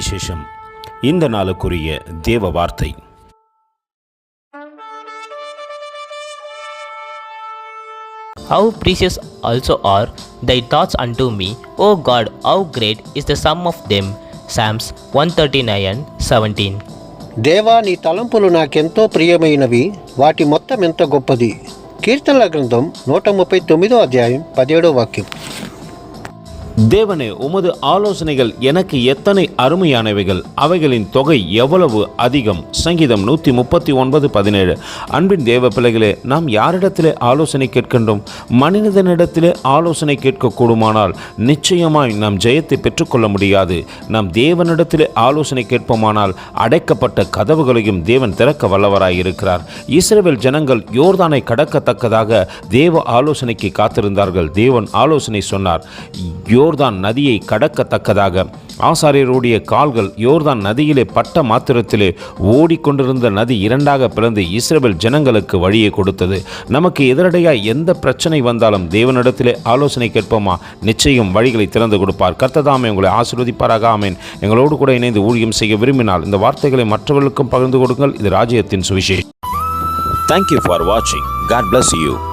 சுவிசேஷம் இந்த நாளுக்குரிய தேவ வார்த்தை How precious also are thy thoughts unto me, O God, how great is the sum of them. Psalms 139 17. దేవా నీ తలంపులు నాకెంతో ప్రియమైనవి వాటి మొత్తం ఎంత గొప్పది కీర్తనల గ్రంథం నూట ముప్పై తొమ్మిదో అధ్యాయం పదిహేడో వాక్యం தேவனே உமது ஆலோசனைகள் எனக்கு எத்தனை அருமையானவைகள். அவைகளின் தொகை எவ்வளவு அதிகம்? சங்கீதம் நூற்றி முப்பத்தி ஒன்பது பதினேழு. அன்பின் தேவ பிள்ளைகளே நாம் யாரிடத்திலே ஆலோசனை கேட்கின்றோம்? மனிதனிடத்திலே ஆலோசனை கேட்கக்கூடுமானால் நிச்சயமாய் நாம் ஜெயத்தை பெற்றுக்கொள்ள முடியாது. நாம் தேவனிடத்திலே ஆலோசனை கேட்போமானால் அடைக்கப்பட்ட கதவுகளையும் தேவன் திறக்க வல்லவராய் இருக்கிறார் ஜனங்கள் யோர்தானை கடக்கத்தக்கதாக தேவ ஆலோசனைக்கு காத்திருந்தார்கள். தேவன் ஆலோசனை சொன்னார் யோர்தான் நதியை கடக்கத்தக்கதாக. ஆசாரியருடைய கால்கள் யோர்தான் நதியிலே பட்ட மாத்திரத்திலே ஓடிக்கொண்டிருந்த நதி இரண்டாக பிளந்து இஸ்ரவேல் ஜனங்களுக்கு வழியை கொடுத்தது. நமக்கு எதிரடையாக எந்த பிரச்சனை வந்தாலும் தேவனிடத்திலே ஆலோசனை கேட்போமா? நிச்சயம் வழிகளை திறந்து கொடுப்பார். கர்த்ததாமே உங்களை ஆசீர்வதிப்பாராக. ஆமேன். எங்களோடு கூட இணைந்து ஊழியம் செய்ய விரும்பினால் இந்த வார்த்தைகளை மற்றவர்களுக்கும் பகிர்ந்து கொடுங்கள். இது ராஜ்யத்தின் சுவிசேஷம். தேங்க்யூ ஃபார் வாட்சிங் காட் பிளஸ் யூ